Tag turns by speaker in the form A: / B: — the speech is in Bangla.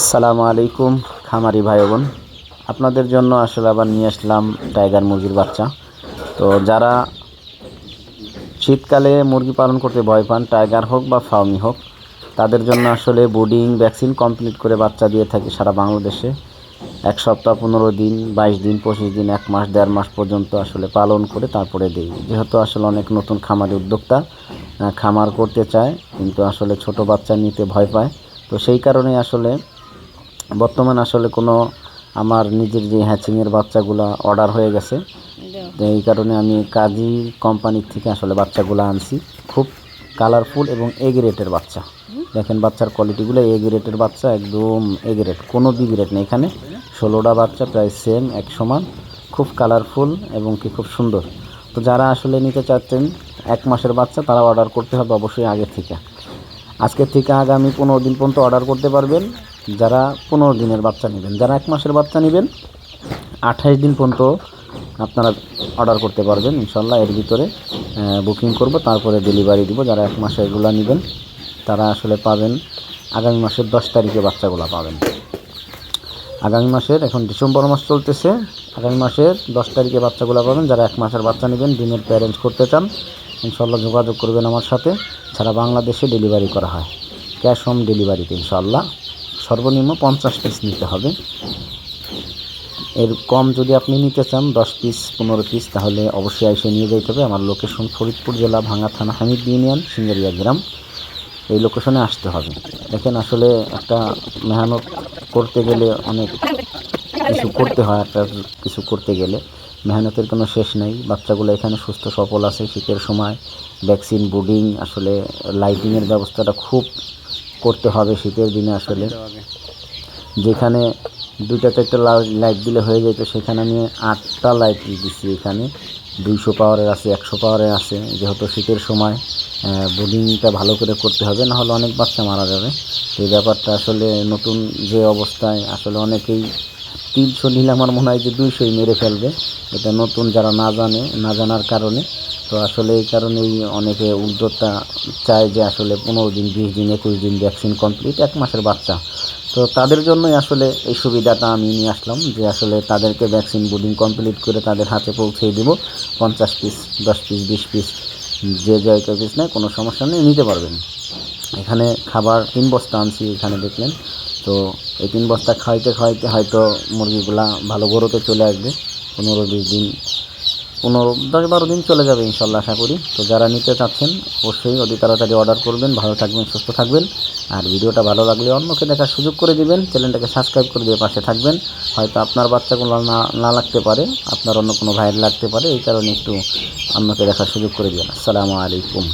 A: আসসালামু আলাইকুম, খামারি ভাই বোন। আপনাদের জন্য আসলে আবার নিয়ে আসলাম টাইগার মুরগির বাচ্চা। তো যারা শীতকালে মুরগি পালন করতে ভয় পান, টাইগার হোক বা ফার্মি হোক, তাদের জন্য আসলে বোর্ডিং ভ্যাকসিন কমপ্লিট করে বাচ্চা দিয়ে থাকি সারা বাংলাদেশে। এক সপ্তাহ, পনেরো দিন, বাইশ দিন, পঁচিশ দিন, এক মাস, দেড় মাস পর্যন্ত আসলে পালন করে তারপরে দিই। যেহেতু আসলে অনেক নতুন খামারি উদ্যোক্তা খামার করতে চায়, কিন্তু আসলে ছোট বাচ্চা নিতে ভয় পায়। তো সেই কারণে আসলে বর্তমান আসলে কোনো আমার নিজের যে হ্যাচিংয়ের বাচ্চাগুলো অর্ডার হয়ে গেছে তো এই কারণে আমি কাজী কোম্পানির থেকে আসলে বাচ্চাগুলো আনছি। খুব কালারফুল এবং এ রেটের বাচ্চা। দেখেন বাচ্চার কোয়ালিটিগুলো এ গ্রেটের বাচ্চা একদম এ গ্রেড কোনো বি গ্রেড নেই এখানে। ষোলোটা বাচ্চা প্রায় সেম এক সমান। খুব কালারফুল এবং কি খুব সুন্দর। তো যারা আসলে নিতে চাচ্ছেন এক মাসের বাচ্চা তারা অর্ডার করতে হবে অবশ্যই আগে থেকে। আজকের থেকে আগামী পনেরো দিন পর্যন্ত অর্ডার করতে পারবেন। যারা পনেরো দিনের বাচ্চা নেবেন, যারা এক মাসের বাচ্চা নেবেন, আঠাইশ দিন পর্যন্ত আপনারা অর্ডার করতে পারবেন ইনশাল্লাহ এর ভিতরে বুকিং করব, তারপরে ডেলিভারি দিব, যারা এক মাসে এগুলো নেবেন, তারা আসলে পাবেন, আগামী মাসের দশ তারিখে বাচ্চাগুলো পাবেন। আগামী মাসের, এখন ডিসেম্বর মাস চলতেছে, আগামী মাসের দশ তারিখে বাচ্চাগুলো পাবেন, যারা এক মাসের বাচ্চা নেবেন, ডিমের প্যারেন্ট করতে চান ইনশাল্লাহ যোগাযোগ করবেন আমার সাথে, সারা বাংলাদেশে ডেলিভারি করা হয় ক্যাশ হোম ডেলিভারিতে ইনশাল্লাহ সর্বনিম্ন পঞ্চাশ পিস নিতে হবে। এর কম যদি আপনি নিতে চান, দশ পিস পনেরো পিস তাহলে অবশ্যই এসে নিয়ে যেতে হবে। আমার লোকেশন ফরিদপুর জেলা, ভাঙ্গা থানা, হামিদ ইউনিয়ন, সিঙ্গারিয়া গ্রাম। এই লোকেশনে আসতে হবে। দেখেন আসলে একটা মেহনত করতে গেলে অনেক কিছু করতে হয়, একটা কিছু করতে গেলে। মেহনতের কোনো শেষ নেই। বাচ্চাগুলো এখানে সুস্থ, সফল আছে, শীতের সময়। ভ্যাকসিন বুডিং আসলে লাইটিংয়ের ব্যবস্থাটা খুব করতে হবে শীতের দিনে আসলে। যেখানে দুইটা চারটা লাইট দিলে হয়ে যেত সেখানে আমি আটটা লাইট দিচ্ছি এখানে। দুইশো পাওয়ারের আছে একশো পাওয়ারের আছে যেহেতু শীতের সময় বোর্ডিংটা ভালো করে করতে হবে না হলে অনেক বাচ্চা মারা যাবে। এই ব্যাপারটা আসলে নতুন যে অবস্থায় আসলে অনেকেই তিনশো নিলে আমার মনে হয় যে দুইশোই মেরে ফেলবে। এটা নতুন যারা না জানে না জানার কারণে। তো আসলে এই কারণেই অনেকে উদ্যোক্তা চায় যে আসলে পনেরো দিন, বিশ দিন, একুশ দিন ভ্যাকসিন কমপ্লিট, এক মাসের বাচ্চা। তো তাদের জন্যই আসলে এই সুবিধাটা আমি নিয়ে আসলাম যে আসলে তাদেরকে ভ্যাকসিন বুডিং কমপ্লিট করে তাদের হাতে পৌঁছে দিব। পঞ্চাশ পিস, দশ পিস, বিশ পিস, যে জয় পিস নেয়, কোনো সমস্যা নেই, নিতে পারবেন। এখানে খাবার তিন বস্তা আনছি, এখানে দেখলেন। তো এই তিন বস্তা খাইতে খাইতে হয়তো মুরগিগুলা ভালো গরুতে চলে আসবে। পনেরো, বিশ দিন পনেরো, দশ বারো দিন চলে যাবে ইনশাল্লাহ আশা করি। তো যারা নিতে চাচ্ছেন, অবশ্যই অতি তাড়াতাড়ি অর্ডার করবেন, ভালো থাকবেন, সুস্থ থাকবেন। আর ভিডিওটা ভালো লাগলে অন্যকে দেখার সুযোগ করে দিবেন, চ্যানেলটাকে সাবস্ক্রাইব করে দিয়ে পাশে থাকবেন। হয়তো আপনার বাচ্চা কোনো না না লাগতে পারে, আপনার অন্য কোনো ভাইয়ের লাগতে পারে, এই কারণে একটু অন্যকে দেখার সুযোগ করে দিবেন। আসসালামু আলাইকুম।